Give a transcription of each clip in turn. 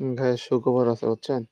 গায়ে সুখবর আছে বুঝছেন?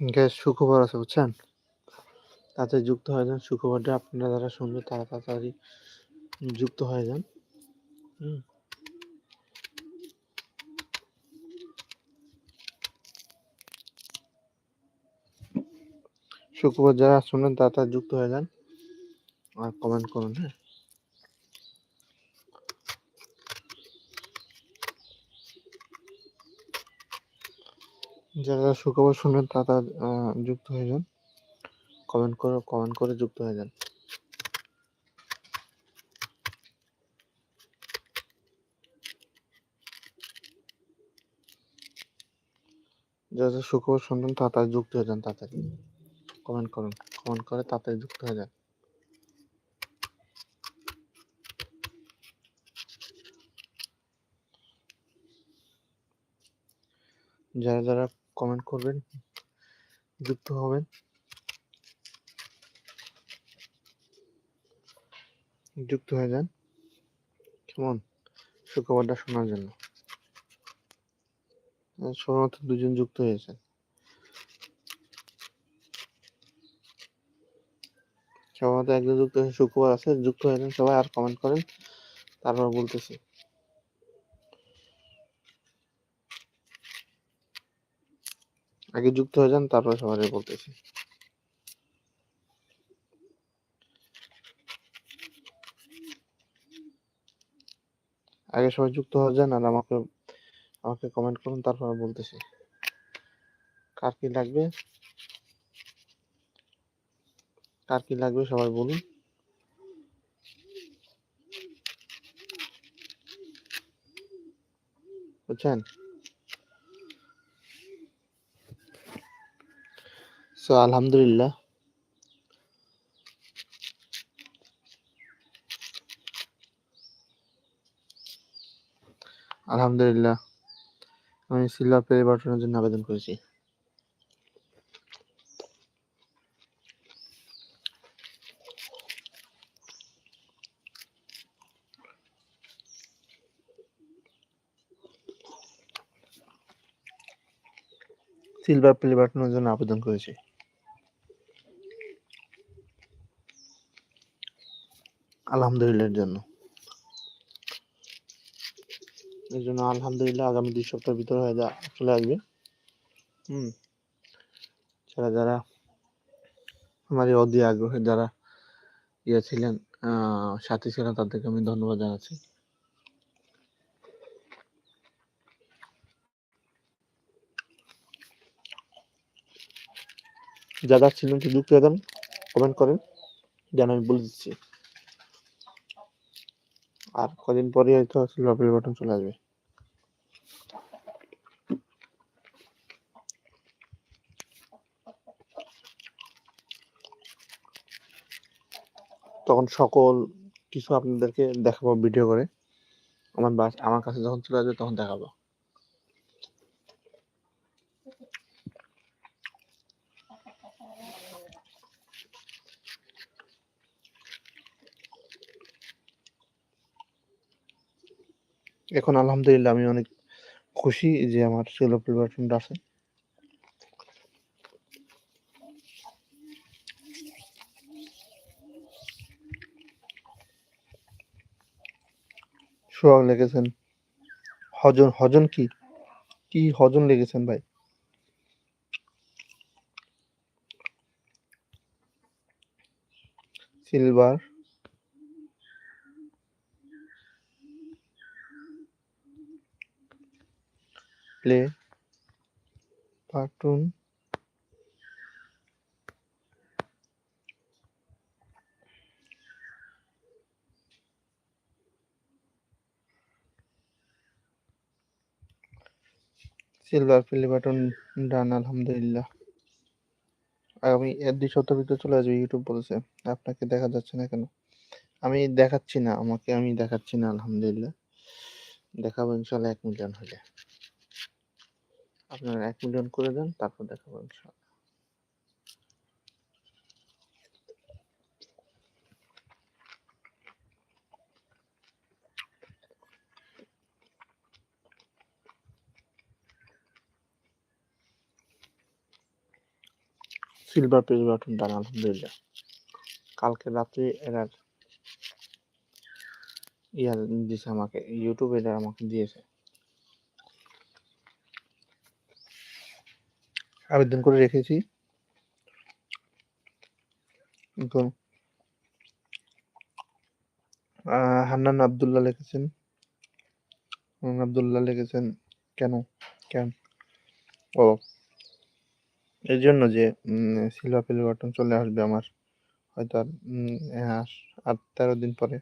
গ্যাস সুখবর আছে, বুঝছেন? তাতে যুক্ত হয়ে যান, সুখবরটা আপনারা যারা শুনবে তারা তাড়াতাড়ি যুক্ত হয়ে যান সুখবর যারা শুনবেন তারা তারা যুক্ত হয়ে যান, আর কমেন্ট করুন হ্যাঁ। যারা সুখবর শুনবেন, তারা যুক্ত হয়ে যান। কমেন্ট করে কমেন্ট করে যুক্ত হয়ে যান। যারা সুখবর শুনবেন, তারা যুক্ত হয়ে যান তাড়াতাড়ি। কমেন্ট করুন। কমেন্ট করে তাড়াতাড়ি যুক্ত হয়ে যান। যারা যারা কমেন্ট করবেন, যুক্ত হবেন। যুক্ত হয়ে যান। কেমন? সুখবরটা শোনার জন্য। শুধুমাত্র দুজন যুক্ত হয়েছেন। সবার একজন যুক্ত হয়েছে শুক্রবার আছে, যুক্ত হয়ে সবাই আর কমেন্ট করেন, তারপর বলতেছি। আগে যুক্ত হয়ে যান, তারপর সবাই বলতেছি। আগে সবাই যুক্ত হয়ে যান আর আমাকে আমাকে কমেন্ট করুন, তারপর বলতেছি। কার কি লাগবে? কার কি লাগবে সবাই বলুন। বুঝছেন? সো আলহামদুলিল্লাহ আলহামদুলিল্লাহ আমি সিলভার প্লে বাটনের জন্য আবেদন করেছি। সিলভার প্লে বাটনের জন্য আবেদন করেছি। আলহামদুলিল্লাহ এর জন্য। এর জন্য আলহামদুলিল্লাহ আগামী দুই সপ্তাহের ভিতরে হয়ে যা, চলে আসবে। হুম। যারা যারা আমার এই অধি আগ্রহে যারা ইয়ে ছিলেন সাথী ছিলেন, তাদেরকে আমি ধন্যবাদ জানাচ্ছি। যারা ছিলেন তো যুক্ত কমেন্ট করেন, যেন আমি বলে দিচ্ছি। আর কদিন পরে হয়তো সিলভার প্লে বাটন চলে আসবে। তখন সকল কিছু আপনাদেরকে দেখাবো ভিডিও করে। আমার বাস আমার কাছে যখন চলে আসবে তখন দেখাবো। এখন আলহামদুলিল্লাহ আমি অনেক খুশি যে আমার সেলো পরিবর্তনটা আছে। সোহাগ লেগেছেন হজন হজন কি? কি হজন লেগেছেন ভাই? Silver play button silver play button done আলহামদুলিল্লাহ আমি এক দুই সপ্তাহ ভিতরে চলে আসবে ইউটিউব বলছে। আপনাকে দেখা যাচ্ছে না কেন? আমি দেখাচ্ছি না, আমাকে আমি দেখাচ্ছি না আলহামদুলিল্লাহ দেখাবো ইনশাল্লাহ এক মিলিয়ন হলে। আপনারা এক মিলিয়ন করে দেন, তারপর দেখাবো ইনশাল্লাহ সিলভার পেজ বাটন ডান আলহামদুলিল্লাহ। কালকে রাত্রে এরা ইয়ার দিয়েছে আমাকে ইউটিউবে এরা আমাকে দিয়েছে। আবেদন করে রেখেছি। হান্নান আব্দুল্লাহ লিখেছেন। আবদুল্লাহ লিখেছেন কেন? কেন? ও এই জন্য যে সিলভার প্লে বাটন চলে আসবে আমার। হয়তো আর হ্যাঁ, আট তেরো দিন পরে।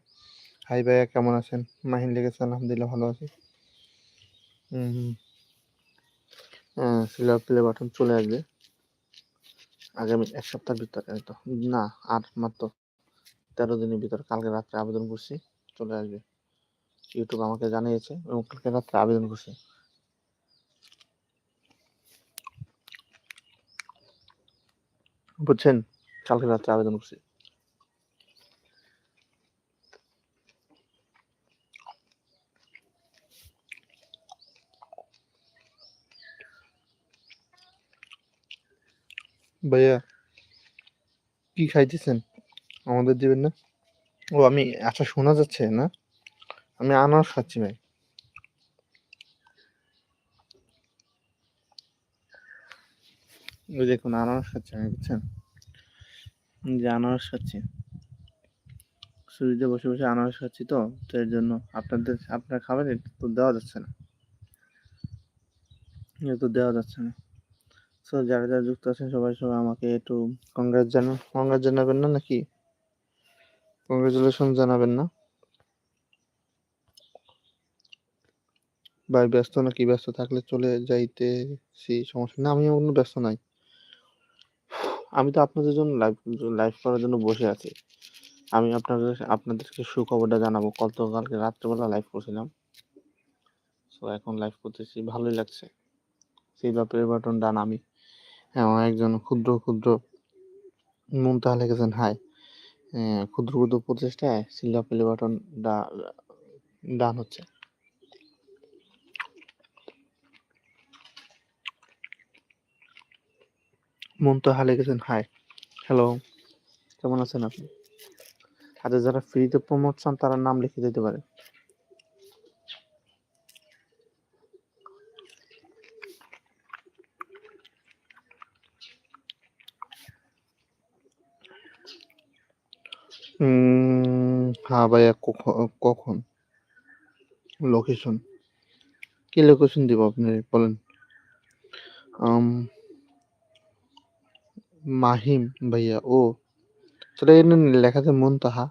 হাই ভাইয়া কেমন আছেন? মাহিন লেগেছে আলহামদুলিল্লাহ ভালো আছি। সিলভার প্লে বাটন চলে আসবে। আগামী এক সপ্তাহের ভিতরে হয়তো না আর মাত্র। তেরো দিনের ভিতরে, কালকে রাত্রে আবেদন করছি, চলে আসবে। ইউটিউব আমাকে জানিয়েছে এবং কালকে রাত্রে আবেদন করছি। বুঝছেন? কালকে রাত্রে আবেদন করছি। ভাইয়া, কি খাইতেছেন? আমাদের দিবেন না? ও, আমি আচ্ছা শোনা যাচ্ছে, না? আমি আনারস খাচ্ছি, ভাই। ওই দেখুন, আনারস খাচ্ছি আমি, বুঝছেন? যে আনারস খাচ্ছি। সুরিতে বসে বসে আনারস খাচ্ছি তো তো এর জন্য আপনাদের, আপনারা এটা তো দেওয়া যাচ্ছে না। তো দেওয়া যাচ্ছে না। সো যারা যারা যুক্ত আছেন, সবাই সবাই আমাকে একটু কংগ্রেস জানা কংগ্রেস জানাবেন না নাকি? কংগ্রেচুলেশন জানাবেন না? ভাই, ব্যস্ত নাকি? ব্যস্ত থাকলে চলে যাইতে যাইতেছি, সমস্যা না, আমি কোনো ব্যস্ত নাই। আমি তো আপনাদের জন্য লাইভ লাইভ করার জন্য বসে আছি। আমি আপনাদের, আপনাদেরকে সুখবরটা জানাব। গতকালকে রাত্রেবেলা লাইভ করছিলাম। সো এখন লাইভ করতেছি। ভালোই লাগছে। সেই ব্যাপারে বাটন ডান আমি। আমার একজন ক্ষুদ্র ক্ষুদ্র তাহলে গেছেন হাই ক্ষুদ্র ক্ষুদ্র প্রচেষ্টায় সিলভা প্লে ডান হচ্ছে। মন তো হালে হাই হ্যালো কেমন আছেন আপনি? আর যারা ফ্রিতে প্রমোট চান, তারা নাম লিখে দিতে পারে হ্যাঁ ভাইয়া, কখন লোকেশন কি লোকেশন দিব আপনি, বলেন? মাহিম ভাইয়া, ও। সেটা লেখাতে মন তাহা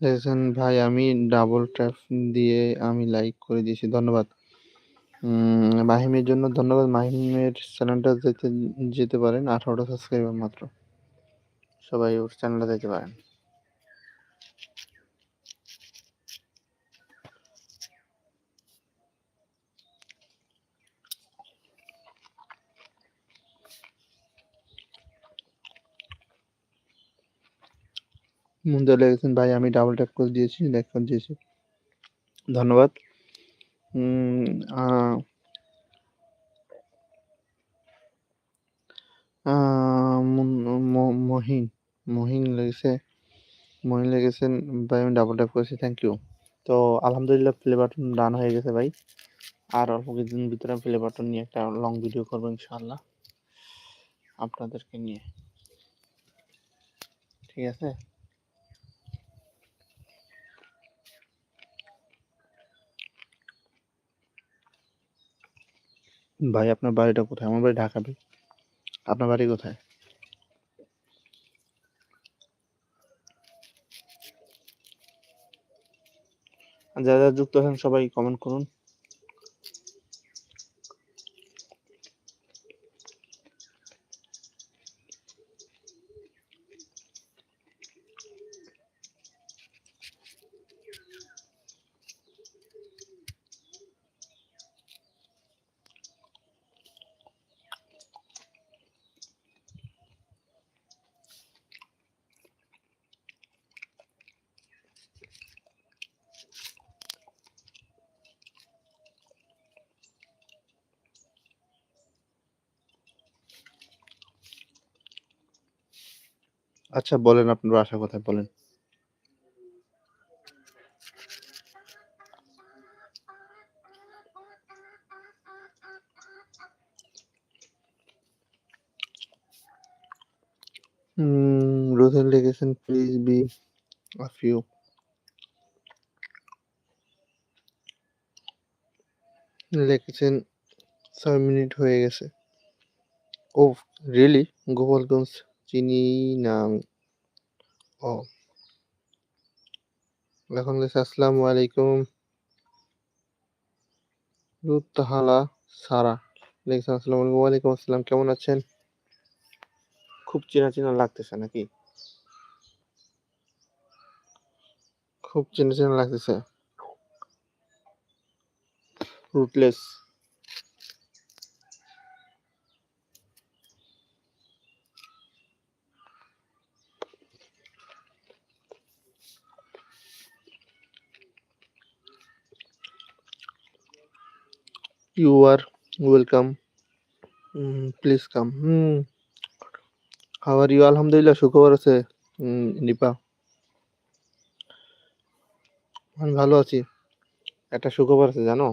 দেখেছেন ভাই, আমি ডাবল ট্যাপ দিয়ে আমি লাইক করে দিয়েছি, ধন্যবাদ। মাহিমের জন্য ধন্যবাদ। মাহিমের চ্যানেলটা যেতে যেতে পারেন, আঠারোটা সাবস্ক্রাইবার মাত্র। সবাই ওর চ্যানেলটা যেতে পারেন। মুন্দে লেগেছেন ভাই, আমি ডাবল ট্যাপ করে দিয়েছি লাইক করে দিয়েছি ধন্যবাদ উম, আহ, আহ, মুন- ম- মহিন মহিন লেগেছে, মহিন ভাই আমি ডাবল ট্যাপ করেছি থ্যাংক ইউ তো আলহামদুলিল্লাহ প্লে ডান হয়ে গেছে ভাই। আর অল্প কিছুদিন ভিতরে প্লে নিয়ে একটা লং ভিডিও করব ইনশাআল্লাহ, আপনাদেরকে নিয়ে। ঠিক আছে? ভাই, আপনার বাড়িটা কোথায়? আমার বাড়ি ঢাকা ভাই। আপনার বাড়ি কোথায়? যারা যুক্ত আছেন সবাই কমেন্ট করুন। আচ্ছা বলেন আপনার বাসা কোথায়, বলেন। রোজেন লিখেছেন প্লিজ বি আ ফিউ লিখেছেন, ছয় মিনিট হয়ে গেছে। ও রিয়েলি গোপালগঞ্জ চিনি না ও। এখন আসসালামু আলাইকুম। রুতাহালা সারা লিখছেন আসসালামু আলাইকুম। ওয়ালাইকুম আসসালাম, কেমন আছেন? খুব চেনা চেনা লাগতেছে নাকি? খুব চেনা চেনা লাগতেছে। Rootless. Welcome. Mm, please come. Hmm. how are you? আলহামদুলিল্লাহ সুখবর আছে। নিপা আমি ভালো আছি। একটা সুখবর আছে জানো?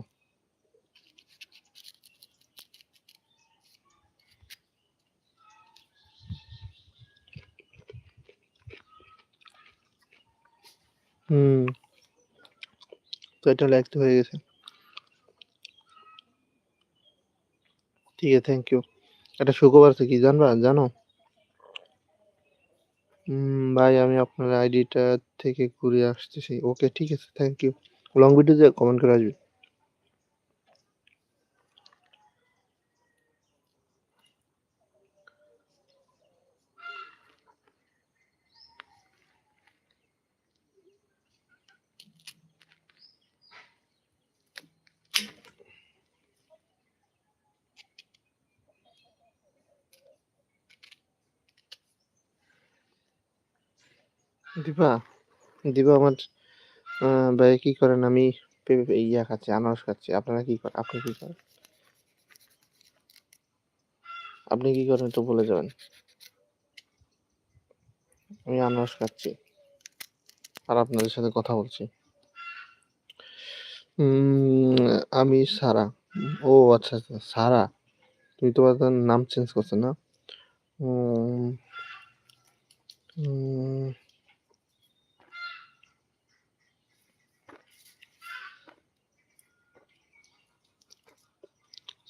হুম তো এটা লাইক হয়ে গেছে। ঠিক আছে থ্যাংক ইউ একটা সুখবর আছে কি? জানবা? জানো? ভাই, আমি আপনার আইডিটা থেকে ঘুরে আসতেছি। ওকে ঠিক আছে থ্যাংক ইউ লং ভিডিওতে কমেন্ট করে আসবে। দীপা দিবা আমার ভাই কি করেন? আমি পে- পে- ইয়া খাচ্ছি, আনারস খাচ্ছি। আপনারা কি করেন আপনি কি করেন? আপনি কি করেন একটু বলে যাবেন। আমি আনারস খাচ্ছি আর আপনাদের সাথে কথা বলছি। আমি সারা। ও আচ্ছা আচ্ছা সারা? তুমি তোমার নাম চেঞ্জ করছ না?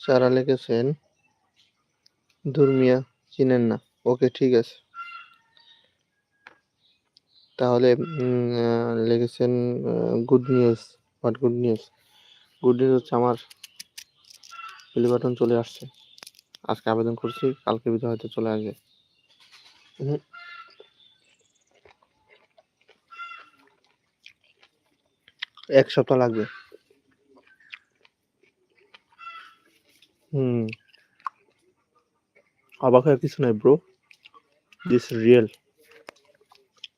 সারা লিখেছেন, দুর্মিয়া চিনেন না। ওকে, ঠিক আছে। তাহলে লিখেছেন good news what good news good news হচ্ছে আমার প্লে বাটন চলে আসছে। আজকে আবেদন করছি, কালকে ভিতরে হয়তো চলে আসবে। এক সপ্তাহ লাগবে। হুম। অবাক হওয়ার কিছু নাই ব্রো দিস রিয়েল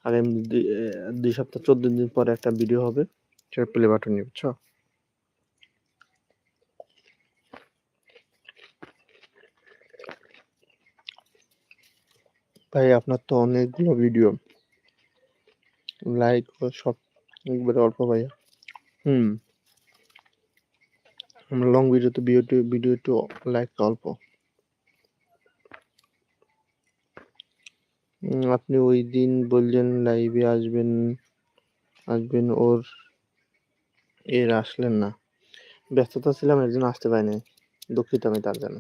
আগামী দুই- সপ্তাহ চোদ্দ দিন পরে একটা ভিডিও হবে। সেটা প্লে বাটন নিয়ে বুঝছ? ভাই আপনার তো অনেকগুলো ভিডিও লাইক সব একবারে অল্প ভাইয়া। হুম। লং ভিডিও তো ভিডিও ভিডিও লাইক অল্প। আপনি ওই দিন বললেন লাইভে আসবেন আসবেন ওর এর আসলেন না। ব্যস্ততা ছিলাম এর জন্য আসতে পারিনি। দুঃখিত আমি তার জন্য।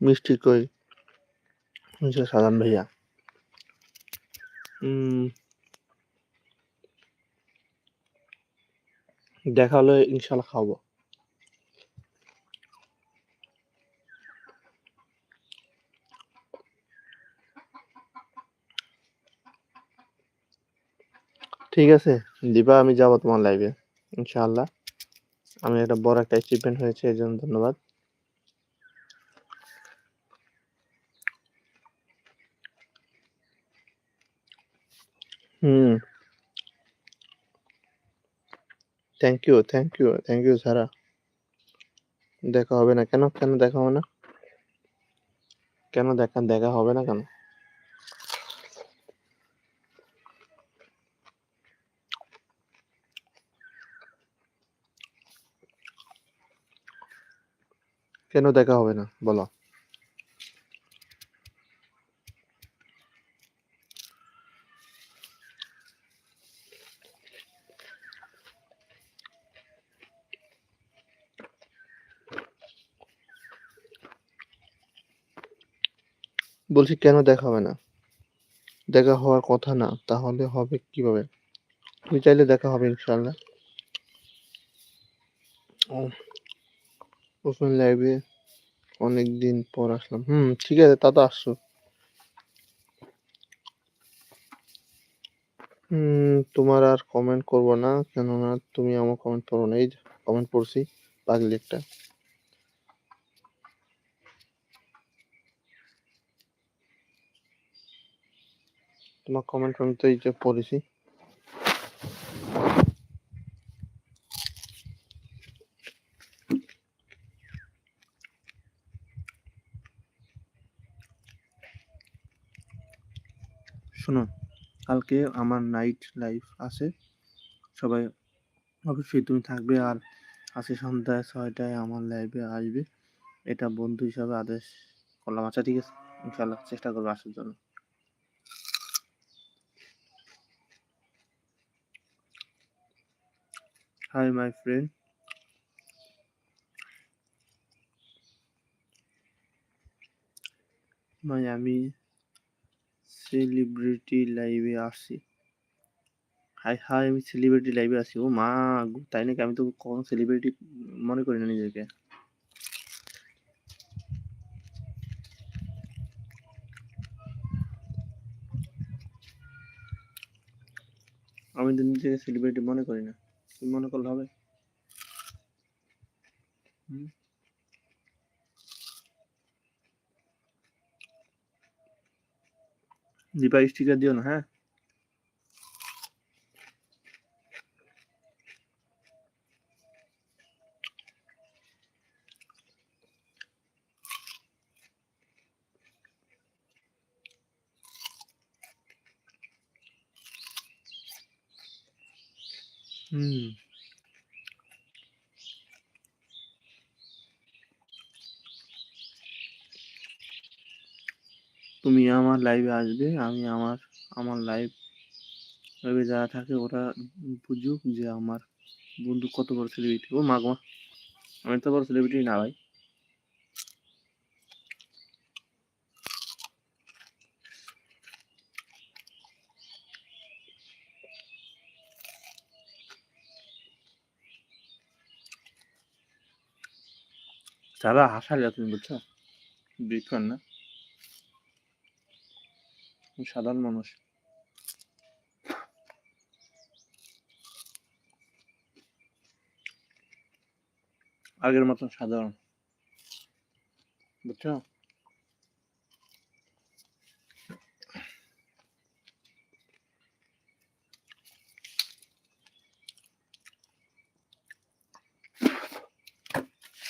মিষ্টি কই? সাধারণ ভাইয়া। উম, দেখা হলে ইনশাল্লাহ খাব। ঠিক আছে দিবা আমি যাব তোমার লাইভে ইনশাআল্লাহ আমি একটা বড় একটা অ্যাচিভমেন্ট হয়েছে, এই জন্য ধন্যবাদ। হুম। Thank you thank you thank you সারা দেখা হবে না কেন? কেন দেখা হবে না? কেন দেখা দেখা হবে না কেন? কেন দেখা হবে না? বলো। বলছি, কেন দেখা হবে না? দেখা হওয়ার কথা না, তাহলে হবে কীভাবে? তুমি চাইলে দেখা হবে ইনশাল্লাহ ওপেন লাইভে অনেক দিন পর আসলাম। হুম, ঠিক আছে তা তো আসছো। হুম, তোমার আর কমেন্ট করব না, কেননা তুমি আমার কমেন্ট পড়ো না। এই কমেন্ট পড়ছি, পাগলি একটা। তোমার কমেন্ট আমি তো এই যে পড়েছি। শোনো, কালকে আমার নাইট লাইফ আছে। সবাই, অবশ্যই তুমি থাকবে আর আজকে সন্ধ্যায় ছয়টায় আমার লাইভে আসবে। এটা বন্ধু হিসাবে আদেশ করলাম। আচ্ছা ঠিক আছে ইনশাল্লাহ চেষ্টা করব আসার জন্য। হাই মাই ফ্রেন্ড ভাই আমি সেলিব্রিটি লাইভে আসছি। হাই হাই আমি সেলিব্রিটি লাইভে আছি ও মা তাই নাকি আমি তো কখনো সেলিব্রিটি মনে করি না নিজেকে। আমি তো নিজেকে সেলিব্রিটি মনে করি না। মনে করলে হবে হুম? দীপা স্টিকার দিও না হ্যাঁ আমার লাইভে আসবে, আমি আমার আমার লাইভ লাইভে যারা থাকে ওরা বুঝুক যে আমার বন্ধু কত বড় সেলিব্রিটি ও মাগমা আমি তো বড় সেলিব্রিটি না ভাই। তারা হাসালে তুমি বুঝছ? বিক্ষণ না। সাধারণ মানুষ। আগের মতন সাধারণ। বুঝছ?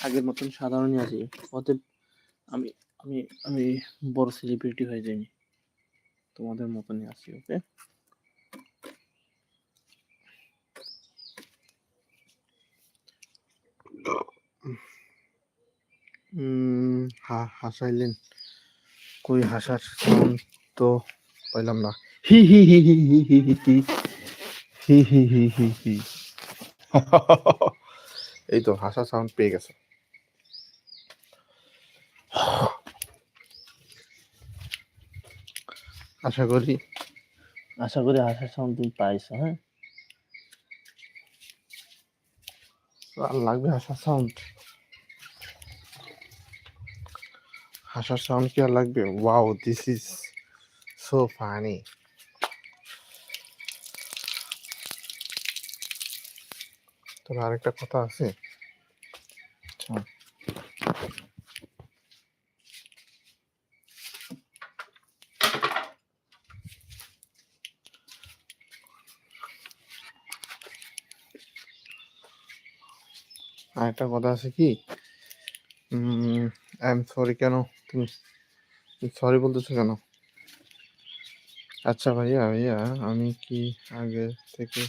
আগের মতন সাধারণই আছি। অতএব আমি আমি আমি বড় সেলিব্রিটি হয়ে যাইনি। তোমাদের মতনই আছি ওকে হাসাইলেন কই হাসার সাউন্ড তো পাইলাম না হি হি হি হি হি হি হি হি হি হি হি হি হি এই তো হাসার সাউন্ড পেয়ে গেছে আশা করি। আশা করি হাসার সাউন্ড তুমি পাইছো হ্যাঁ? আর লাগবে হাসার সাউন্ড হাসার সাউন্ড কি আর লাগবে? Wow this is so funny তবে আরেকটা কথা আছে? আচ্ছা। আরেকটা কথা আছে কি? আই এম সরি কেন? তুমি সরি বলতেছো কেন? আচ্ছা ভাইয়া ভাইয়া, আমি কি আগে থেকে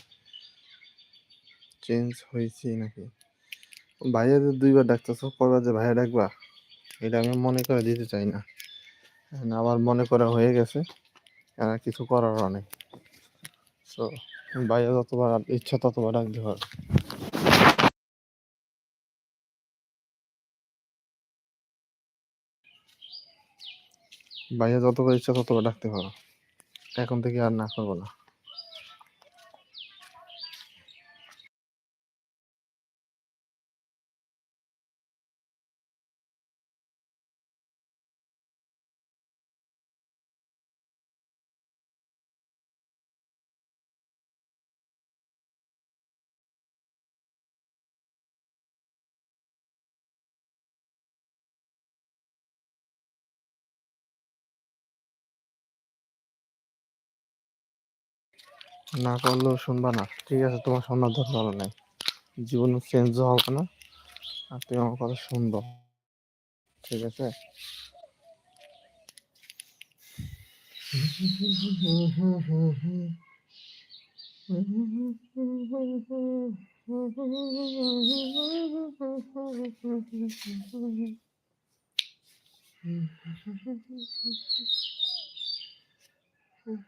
চেঞ্জ হয়েছি নাকি? ভাইয়া যে দুইবার ডাকতেছো কবার যে ভাইয়া ডাকবা। এটা আমি মনে করে দিতে চাই না। আমার মনে করা হয়ে গেছে, আর কিছু করারও নেই। সো ভাইয়া যতবার, ইচ্ছা ততবার ডাকতে পারো ভাইয়া যতবার ইচ্ছা ততবার ডাকতে পারো। এখন থেকে আর না করব না। না করলেও শুনবা না। ঠিক আছে, তোমার শোনার দরকার নাই জীবন চেঞ্জ হবে না। আর তুমি আমার কথা শুনব। ঠিক আছে?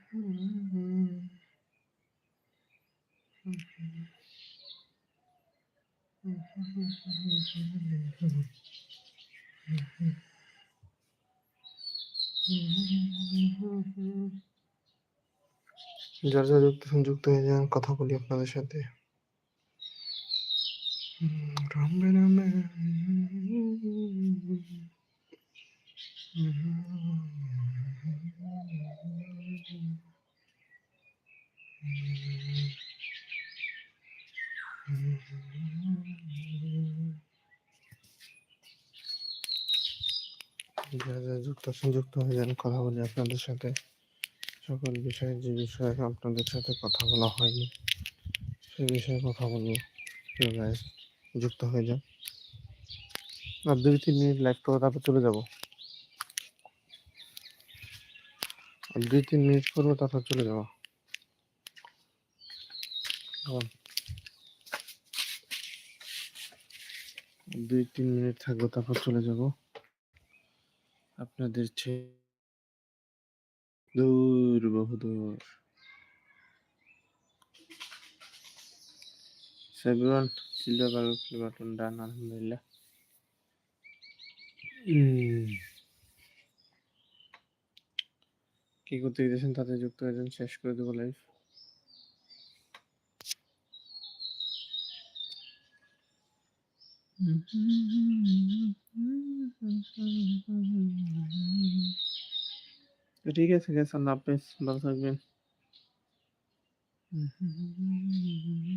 যারা যারা যুক্ত হয়ে যান কথা বলি আপনাদের সাথে। রামবে যারা যারা যুক্ত সংযুক্ত হয়ে যান, কথা বলি আপনাদের সাথে। সকল বিষয়ে, যে বিষয়ে আপনাদের সাথে কথা বলা হয়নি, সে বিষয়ে কথা বলব। যুক্ত হয়ে যান। আর দুই তিন মিনিট লাইভ করে তারপর চলে যাব। আর দুই তিন মিনিট করব, তারপর চলে যাব। দুই তিন মিনিট থাকব তারপর চলে যাব। আপনাদের দূর বহুদূর। সেভেন সিলভার বাটন ডান আলহামদুলিল্লাহ কি করতে গেছেন তাতে যুক্ত হয়ে যান শেষ করে দেবো লাইভ তো ঠিক আছে গেছে আল্লাহ হাফেজ ভালো থাকবেন